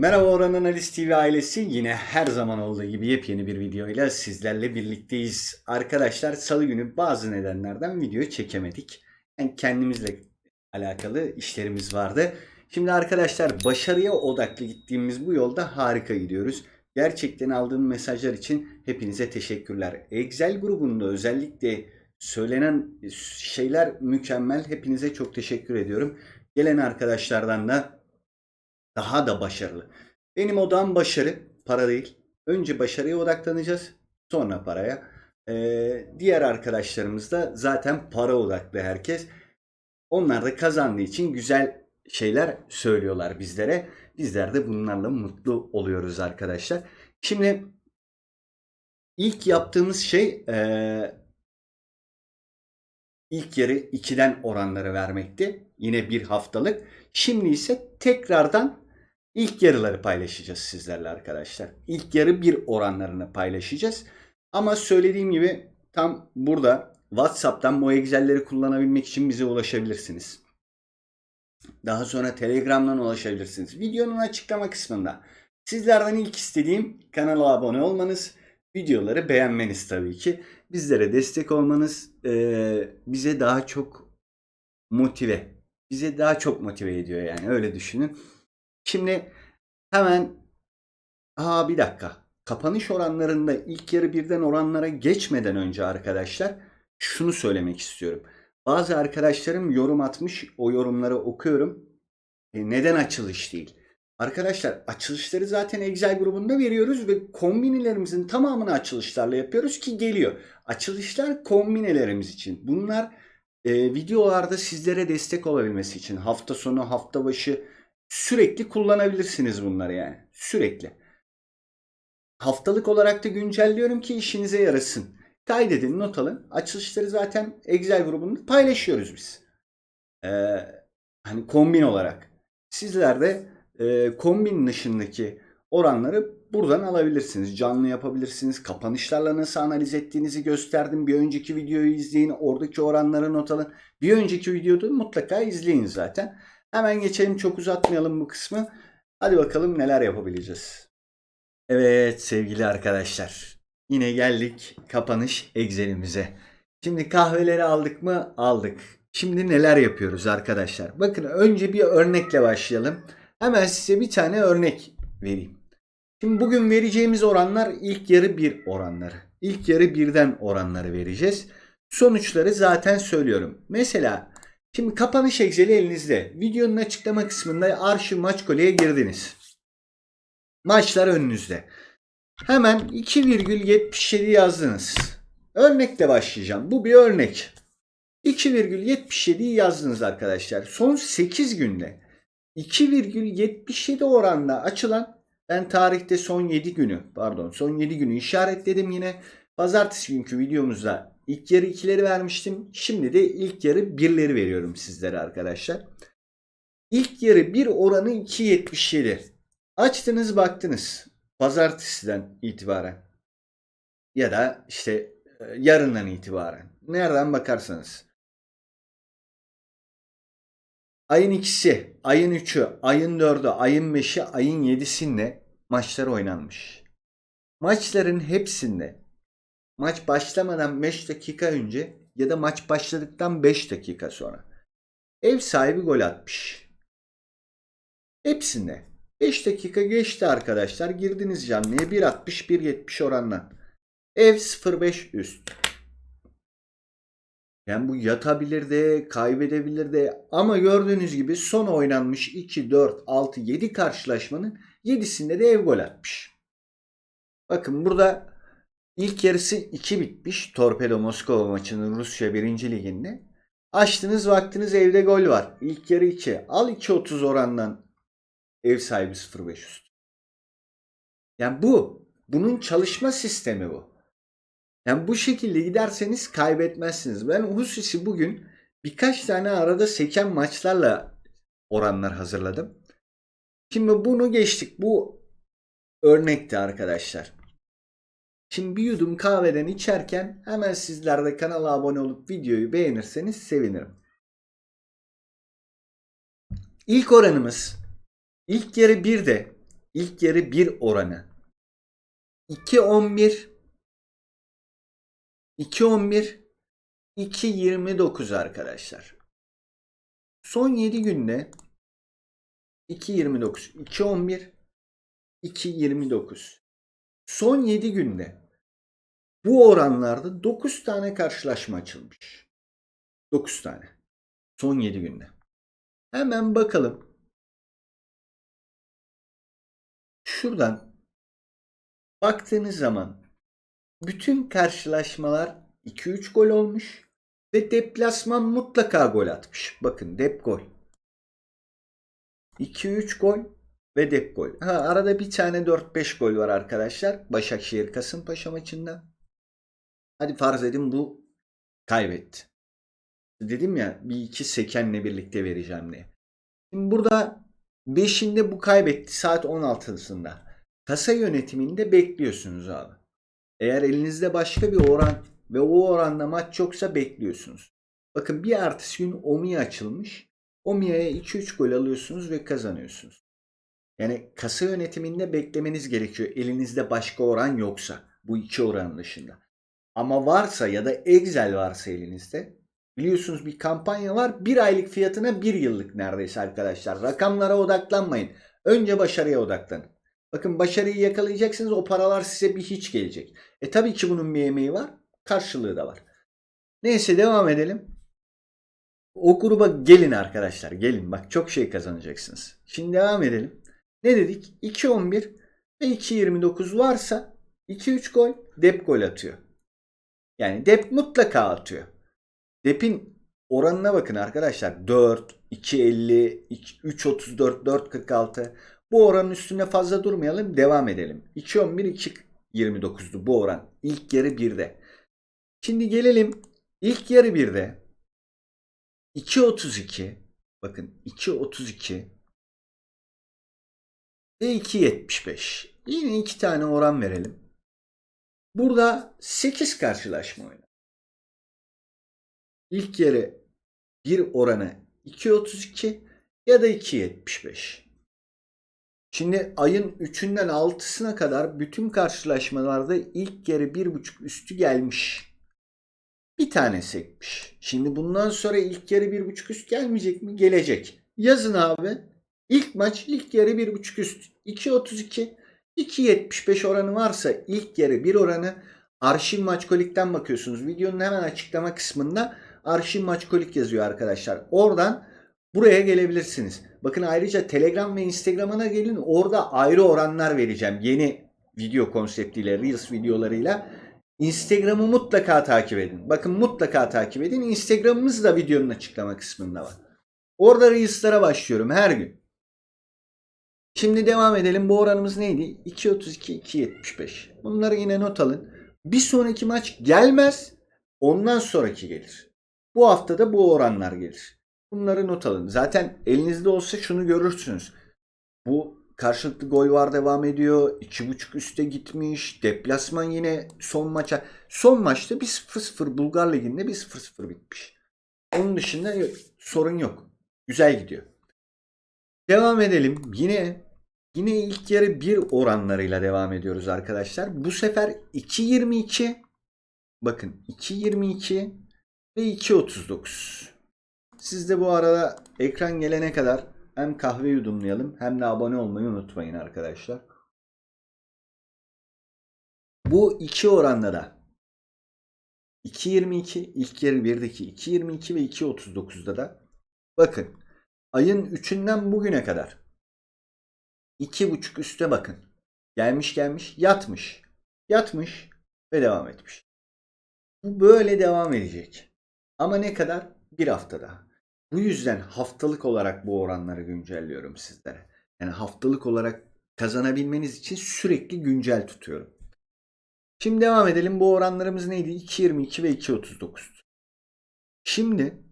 Merhaba Orhan Analiz TV ailesi. Yine her zaman olduğu gibi yepyeni bir videoyla sizlerle birlikteyiz. Arkadaşlar salı günü bazı nedenlerden video çekemedik. Yani kendimizle alakalı işlerimiz vardı. Şimdi arkadaşlar başarıya odaklı gittiğimiz bu yolda harika gidiyoruz. Gerçekten aldığım mesajlar için hepinize teşekkürler. Excel grubunda özellikle söylenen şeyler mükemmel. Hepinize çok teşekkür ediyorum. Gelen arkadaşlardan da daha da başarılı. Benim odam başarı, para değil. Önce başarıya odaklanacağız, sonra paraya. Ee, diğer arkadaşlarımız da zaten para odaklı herkes. Onlar da kazandığı için güzel şeyler söylüyorlar bizlere. Bizler de bunlarla mutlu oluyoruz arkadaşlar. Şimdi ilk yaptığımız şey eee, ilk yarı 2'den oranları vermekti. Yine bir haftalık. Şimdi ise tekrardan ilk yarıları paylaşacağız sizlerle arkadaşlar. İlk yarı bir oranlarını paylaşacağız. Ama söylediğim gibi tam burada WhatsApp'tan bu Excel'leri kullanabilmek için bize ulaşabilirsiniz. Daha sonra Telegram'dan ulaşabilirsiniz. Videonun açıklama kısmında. Sizlerden ilk istediğim kanala abone olmanız, videoları beğenmeniz tabii ki. Bizlere destek olmanız bize daha çok motive, bize daha çok motive ediyor yani öyle düşünün. Şimdi hemen aa bir dakika. Kapanış oranlarında ilk yarı birden oranlara geçmeden önce arkadaşlar şunu söylemek istiyorum. Bazı arkadaşlarım yorum atmış. O yorumları okuyorum. E, neden açılış değil? Arkadaşlar açılışları zaten Excel grubunda veriyoruz ve kombinelerimizin tamamını açılışlarla yapıyoruz ki geliyor. Açılışlar kombinelerimiz için. Bunlar e, videolarda sizlere destek olabilmesi için hafta sonu, hafta başı sürekli kullanabilirsiniz bunları yani. Sürekli. Haftalık olarak da güncelliyorum ki işinize yarasın. Kaydedin, not alın. Açılışları zaten Excel grubunda paylaşıyoruz biz. Ee, hani kombin olarak. Sizler de e, kombin dışındaki oranları buradan alabilirsiniz. Canlı yapabilirsiniz. Kapanışlarla nasıl analiz ettiğinizi gösterdim. Bir önceki videoyu izleyin. Oradaki oranları not alın. Bir önceki videoda mutlaka izleyin zaten. Hemen geçelim çok uzatmayalım bu kısmı. Hadi bakalım neler yapabileceğiz. Evet sevgili arkadaşlar. Yine geldik kapanış Excel'imize. Şimdi kahveleri aldık mı? Aldık. Şimdi neler yapıyoruz arkadaşlar? Bakın önce bir örnekle başlayalım. Hemen size bir tane örnek vereyim. Şimdi bugün vereceğimiz oranlar ilk yarı bir oranları. İlk yarı birden oranları vereceğiz. Sonuçları zaten söylüyorum. Mesela şimdi kapanış Excel'i elinizde. Videonun açıklama kısmında arşiv maç koleye girdiniz. Maçlar önünüzde. Hemen 2,77 yazdınız. Örnekle başlayacağım. Bu bir örnek. 2,77'yi yazdınız arkadaşlar. Son 8 günde 2,77 oranla açılan ben tarihte son 7 günü pardon son 7 günü işaretledim yine. Pazartesi günkü videomuzda ilk yarı 2'leri vermiştim. Şimdi de ilk yarı 1'leri veriyorum sizlere arkadaşlar. İlk yarı 1 oranı 2,77. Açtınız baktınız pazartesiden itibaren ya da işte e, yarından itibaren nereden bakarsanız ayın ikisi, ayın üçü, ayın dördü, ayın beşi, ayın yedisinde maçlar oynanmış. Maçların hepsinde maç başlamadan 5 dakika önce ya da maç başladıktan 5 dakika sonra ev sahibi gol atmış. Hepsinde. 5 dakika geçti arkadaşlar. Girdiniz canlıya 1.60 1.70 oranla. Ev 0.5 üst. Yani bu yatabilir de, kaybedebilir de ama gördüğünüz gibi son oynanmış 2, 4, 6, 7 karşılaşmanın 7'sinde de ev gol atmış. Bakın burada ilk yarısı 2 bitmiş. Torpedo Moskova maçının Rusya 1. liginde. Açtınız vaktiniz evde gol var. İlk yarı 2. Al 2.30 orandan Ev sahibi 0500. Yani bu. Bunun çalışma sistemi bu. Yani bu şekilde giderseniz kaybetmezsiniz. Ben hususi bugün birkaç tane arada seken maçlarla oranlar hazırladım. Şimdi bunu geçtik. Bu örnekti arkadaşlar. Şimdi bir yudum kahveden içerken hemen sizler de kanala abone olup videoyu beğenirseniz sevinirim. İlk oranımız İlk yarı 1'de ilk yarı 1 oranı 2.11 2.11 2.29 arkadaşlar. Son 7 günde 2.29 2.11 2.29 Son 7 günde bu oranlarda 9 tane karşılaşma açılmış. 9 tane. Son 7 günde. Hemen bakalım. Şuradan baktığınız zaman bütün karşılaşmalar 2-3 gol olmuş ve deplasman mutlaka gol atmış. Bakın dep gol. 2-3 gol ve dep gol. Ha, arada bir tane 4-5 gol var arkadaşlar. Başakşehir Kasımpaşa maçında. Hadi farz edin bu kaybetti. Dedim ya bir iki sekenle birlikte vereceğim diye. Şimdi burada 5'inde bu kaybetti saat 16'sında. Kasa yönetiminde bekliyorsunuz abi. Eğer elinizde başka bir oran ve o oranda maç yoksa bekliyorsunuz. Bakın bir ertesi gün Omi açılmış. Omi'ye 2-3 gol alıyorsunuz ve kazanıyorsunuz. Yani kasa yönetiminde beklemeniz gerekiyor. Elinizde başka oran yoksa. Bu iki oran dışında. Ama varsa ya da Excel varsa elinizde biliyorsunuz bir kampanya var. Bir aylık fiyatına bir yıllık neredeyse arkadaşlar. Rakamlara odaklanmayın. Önce başarıya odaklanın. Bakın başarıyı yakalayacaksınız o paralar size bir hiç gelecek. E tabii ki bunun bir emeği var. Karşılığı da var. Neyse devam edelim. O gruba gelin arkadaşlar. Gelin bak çok şey kazanacaksınız. Şimdi devam edelim. Ne dedik? 2.11 ve 2.29 varsa 2-3 gol dep gol atıyor. Yani dep mutlaka atıyor. Dep'in oranına bakın arkadaşlar. 4, 2.50, 3.34, 4.46. Bu oranın üstünde fazla durmayalım. Devam edelim. 2.11, 2.29'du bu oran. İlk yarı 1'de. Şimdi gelelim ilk yarı 1'de 2.32 bakın 2.32 ve 2.75 yine iki tane oran verelim. Burada 8 karşılaşma oynadı. İlk yarı bir oranı 2.32 ya da 2.75. Şimdi ayın 3'ünden 6'sına kadar bütün karşılaşmalarda ilk yarı 1.5 üstü gelmiş. Bir tane sekmiş. Şimdi bundan sonra ilk yarı 1.5 üst gelmeyecek mi? Gelecek. Yazın abi. İlk maç ilk yarı 1.5 üst. 2.32 2.75 oranı varsa ilk yarı 1 oranı arşiv maçkolikten bakıyorsunuz. Videonun hemen açıklama kısmında arşiv maçkolik yazıyor arkadaşlar. Oradan buraya gelebilirsiniz. Bakın ayrıca Telegram ve Instagram'a gelin. Orada ayrı oranlar vereceğim. Yeni video konseptiyle, Reels videolarıyla. Instagram'ı mutlaka takip edin. Bakın mutlaka takip edin. Instagram'ımız da videonun açıklama kısmında var. Orada Reels'lara başlıyorum her gün. Şimdi devam edelim. Bu oranımız neydi? 2.32, 2.75. Bunları yine not alın. Bir sonraki maç gelmez. Ondan sonraki gelir. Bu haftada bu oranlar gelir. Bunları not alın. Zaten elinizde olsa şunu görürsünüz. Bu karşılıklı gol var devam ediyor. 2.5 üste gitmiş. Deplasman yine son maça. Son maçta bir 0-0 Bulgar Ligi'nde bir 0-0 bitmiş. Onun dışında sorun yok. Güzel gidiyor. Devam edelim. Yine yine ilk yarı 1 oranlarıyla devam ediyoruz arkadaşlar. Bu sefer 2.22 bakın 2.22 ve 2.39. Siz de bu arada ekran gelene kadar hem kahve yudumlayalım hem de abone olmayı unutmayın arkadaşlar. Bu iki oranda da 2.22 ilk yarı 1'deki 2.22 ve 2.39'da da bakın ayın 3'ünden bugüne kadar 2.5 üste bakın. Gelmiş gelmiş yatmış. Yatmış ve devam etmiş. Bu böyle devam edecek. Ama ne kadar? Bir haftada. Bu yüzden haftalık olarak bu oranları güncelliyorum sizlere. Yani haftalık olarak kazanabilmeniz için sürekli güncel tutuyorum. Şimdi devam edelim. Bu oranlarımız neydi? 2.22 ve 2.39. Şimdi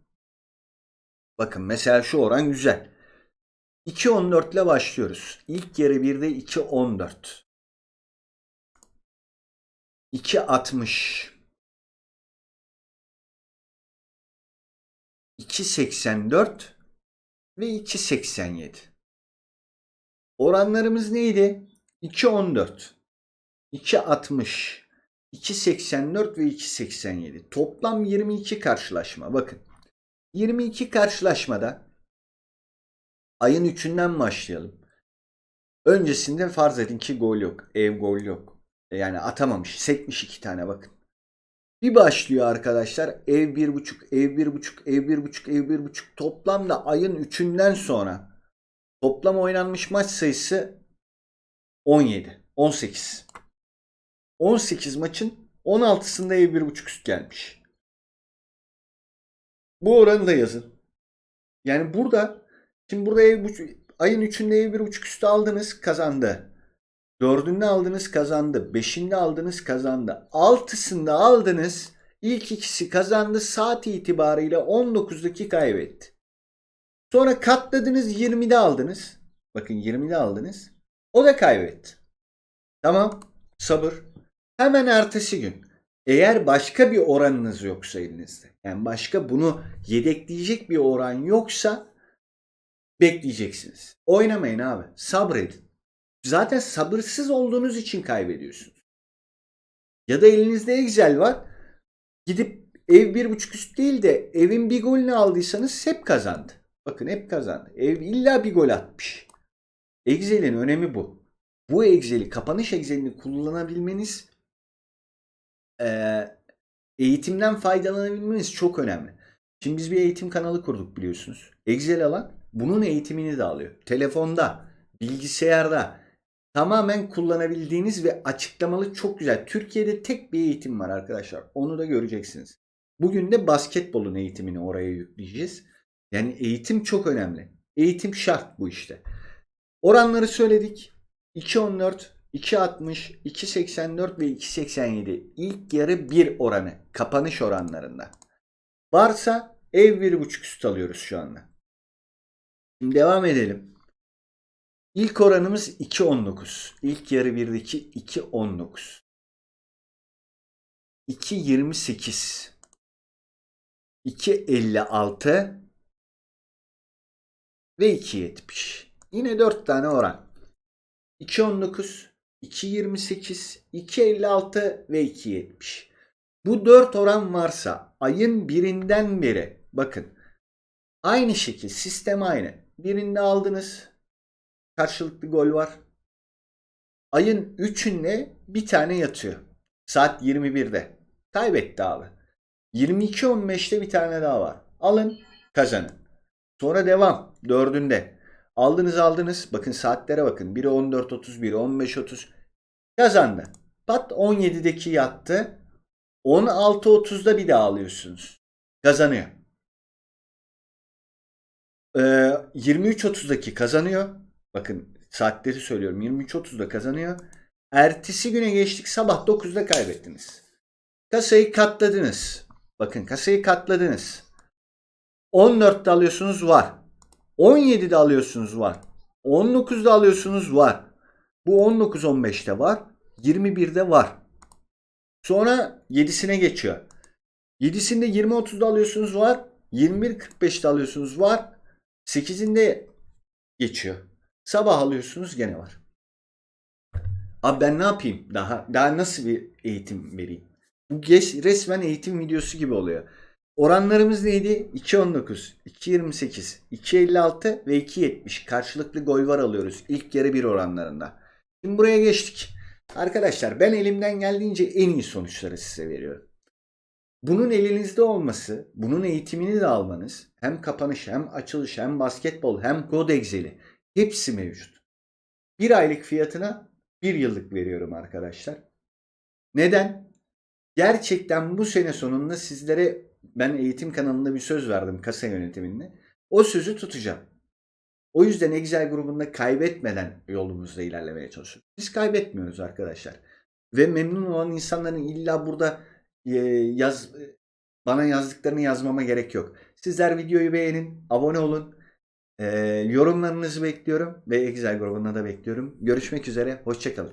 bakın mesela şu oran güzel. 2.14 ile başlıyoruz. İlk yarı 1'de 2.14. 2.60 2.84 ve 2.87. Oranlarımız neydi? 2.14, 2.60, 2.84 ve 2.87. Toplam 22 karşılaşma. Bakın. 22 karşılaşmada ayın 3'ünden başlayalım. Öncesinde farz edin ki gol yok. Ev gol yok. Yani atamamış. Sekmiş iki tane bakın. Bir başlıyor arkadaşlar. Ev bir buçuk, ev bir buçuk, ev bir buçuk, ev bir buçuk. Toplamda ayın 3'ünden sonra toplam oynanmış maç sayısı 17, 18. 18 maçın 16'sında ev bir buçuk üst gelmiş. Bu oranı da yazın. Yani burada şimdi burada ev buçuk, ayın 3'ünde ev bir buçuk üstü aldınız kazandı. Dördünde aldınız kazandı. Beşinde aldınız kazandı. Altısında aldınız. İlk ikisi kazandı. Saat itibariyle 19'daki kaybetti. Sonra katladınız 20'de aldınız. Bakın 20'de aldınız. O da kaybetti. Tamam. Sabır. Hemen ertesi gün. Eğer başka bir oranınız yoksa elinizde. Yani başka bunu yedekleyecek bir oran yoksa bekleyeceksiniz. Oynamayın abi. Sabredin. Zaten sabırsız olduğunuz için kaybediyorsunuz. Ya da elinizde Excel var. Gidip ev bir buçuk üst değil de evin bir golünü aldıysanız hep kazandı. Bakın hep kazandı. Ev illa bir gol atmış. Excel'in önemi bu. Bu Excel'i, kapanış Excel'ini kullanabilmeniz eğitimden faydalanabilmeniz çok önemli. Şimdi biz bir eğitim kanalı kurduk biliyorsunuz. Excel alan bunun eğitimini de alıyor. Telefonda, bilgisayarda tamamen kullanabildiğiniz ve açıklamalı çok güzel. Türkiye'de tek bir eğitim var arkadaşlar. Onu da göreceksiniz. Bugün de basketbolun eğitimini oraya yükleyeceğiz. Yani eğitim çok önemli. Eğitim şart bu işte. Oranları söyledik. 2.14, 2.60, 2.84 ve 2.87. İlk yarı 1 oranı. Kapanış oranlarında. Varsa ev 1.5 üst alıyoruz şu anda. Şimdi devam edelim. İlk oranımız 2.19. İlk yarı 1'deki 2.19. 2.28. 2.56 ve 2.70. Yine 4 tane oran. 2.19, 2.28, 2.56 ve 2.70. Bu 4 oran varsa ayın birinden beri bakın aynı şekil sistem aynı. Birinde aldınız karşılıklı gol var. Ayın 3'ünde bir tane yatıyor. Saat 21'de. Kaybetti abi. 22.15'te bir tane daha var. Alın kazanın. Sonra devam. Dördünde. Aldınız aldınız. Bakın saatlere bakın. Biri 14.30, biri 15.30. Kazandı. Pat 17'deki yattı. 16.30'da bir daha alıyorsunuz. Kazanıyor. Ee, 23.30'daki kazanıyor. Bakın saatleri söylüyorum. 23.30'da kazanıyor. Ertesi güne geçtik. Sabah 9'da kaybettiniz. Kasayı katladınız. Bakın kasayı katladınız. 14'te alıyorsunuz var. 17'de alıyorsunuz var. 19'da alıyorsunuz var. Bu 19-15'te var. 21'de var. Sonra 7'sine geçiyor. 7'sinde 20-30'da alıyorsunuz var. 21-45'te alıyorsunuz var. 8'inde geçiyor. Sabah alıyorsunuz gene var. Abi ben ne yapayım? Daha daha nasıl bir eğitim vereyim? Bu geç, resmen eğitim videosu gibi oluyor. Oranlarımız neydi? 2.19, 2.28, 2.56 ve 2.70 karşılıklı gol var alıyoruz ilk yarı bir oranlarında. Şimdi buraya geçtik. Arkadaşlar ben elimden geldiğince en iyi sonuçları size veriyorum. Bunun elinizde olması, bunun eğitimini de almanız hem kapanış hem açılış hem basketbol hem kod Excel'i hepsi mevcut. Bir aylık fiyatına bir yıllık veriyorum arkadaşlar. Neden? Gerçekten bu sene sonunda sizlere ben eğitim kanalında bir söz verdim kasa yönetiminde. O sözü tutacağım. O yüzden Excel grubunda kaybetmeden yolumuzda ilerlemeye çalışıyoruz. Biz kaybetmiyoruz arkadaşlar. Ve memnun olan insanların illa burada e, yaz bana yazdıklarını yazmama gerek yok. Sizler videoyu beğenin, abone olun. E, yorumlarınızı bekliyorum ve Excel grubunda da bekliyorum. Görüşmek üzere, hoşçakalın.